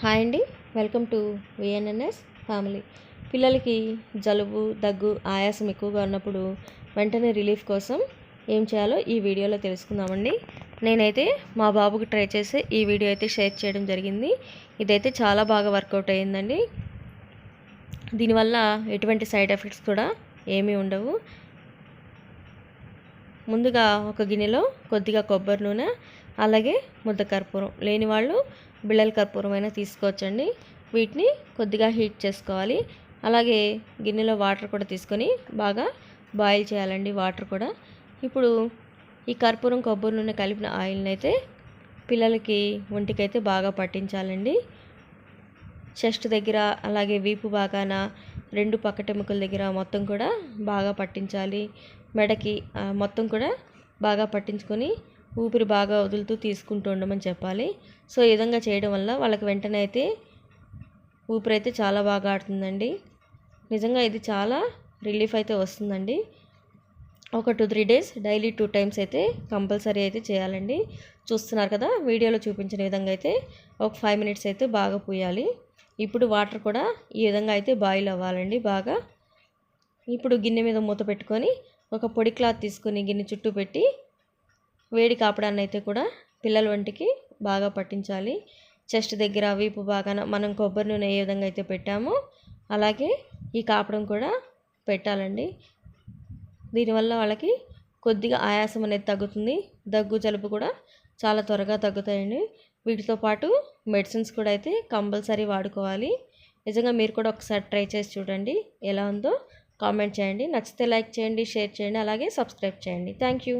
Hi అండి. Welcome to VNNS family. పిల్లలకి జలుబు దగ్గు ఆయాసం ఎక్కువగా ఉన్నప్పుడు వెంటనే రిలీఫ్ కోసం ఏం చేయాలో ఈ వీడియోలో తెలుసుకుందామండి. నేనైతే మా బాబుకి ట్రై చేసి ఈ వీడియో అయితే షేర్ చేయడం జరిగింది. ఇదైతే చాలా బాగా వర్కౌట్ అయ్యిందండి. దీనివల్ల ఎటువంటి సైడ్ ఎఫెక్ట్స్ కూడా ఏమీ ఉండవు. ముందుగా ఒక గిన్నెలో కొద్దిగా కొబ్బరి నూనె అలాగే ముద్ద కర్పూరం. లేని వాళ్ళు బిళ్ళల కర్పూరం అయినా తీసుకోవచ్చండి. వీటిని కొద్దిగా హీట్ చేసుకోవాలి. అలాగే గిన్నెలో వాటర్ కూడా తీసుకొని బాగా బాయిల్ చేయాలండి వాటర్ కూడా. ఇప్పుడు ఈ కర్పూరం కొబ్బరి నూనె కలిపిన ఆయిల్ని అయితే పిల్లలకి ఒంటికైతే బాగా పట్టించాలండి. చెస్ట్ దగ్గర అలాగే వీపు బాగాన రెండు పక్కటెముకల దగ్గర మొత్తం కూడా బాగా పట్టించాలి. మెడకి మొత్తం కూడా బాగా పట్టించుకొని ఊపిరి బాగా వదులుతూ తీసుకుంటూ ఉండమని చెప్పాలి. సో ఈ విధంగా చేయడం వల్ల వాళ్ళకి వెంటనే అయితే ఊపిరి అయితే చాలా బాగా ఆడుతుందండి. నిజంగా ఇది చాలా రిలీఫ్ అయితే వస్తుందండి. ఒక two three days daily two times అయితే కంపల్సరీ అయితే చేయాలండి. చూస్తున్నారు కదా వీడియోలో చూపించిన విధంగా అయితే ఒక ఫైవ్ మినిట్స్ అయితే బాగా పూయాలి. ఇప్పుడు వాటర్ కూడా ఈ విధంగా అయితే బాయిల్ అవ్వాలండి బాగా. ఇప్పుడు గిన్నె మీద మూత పెట్టుకొని ఒక పొడి క్లాత్ తీసుకొని గిన్నె చుట్టూ పెట్టి వేడి కాపడాన్ని అయితే కూడా పిల్లల వంటికి బాగా పట్టించాలి. చెస్ట్ దగ్గర వీపు బాగా మనం కొబ్బరి నూనె ఏ విధంగా అయితే పెట్టామో అలాగే ఈ కాపడం కూడా పెట్టాలండి. దీనివల్ల వాళ్ళకి కొద్దిగా ఆయాసం అనేది తగ్గుతుంది. దగ్గు జలుబు కూడా చాలా త్వరగా తగ్గుతాయండి. వీటితో పాటు మెడిసిన్స్ కూడా అయితే కంపల్సరీ వాడుకోవాలి. నిజంగా మీరు కూడా ఒకసారి ట్రై చేసి చూడండి. ఎలా ఉందో కామెంట్ చేయండి. నచ్చితే లైక్ చేయండి షేర్ చేయండి అలాగే సబ్స్క్రైబ్ చేయండి. Thank you.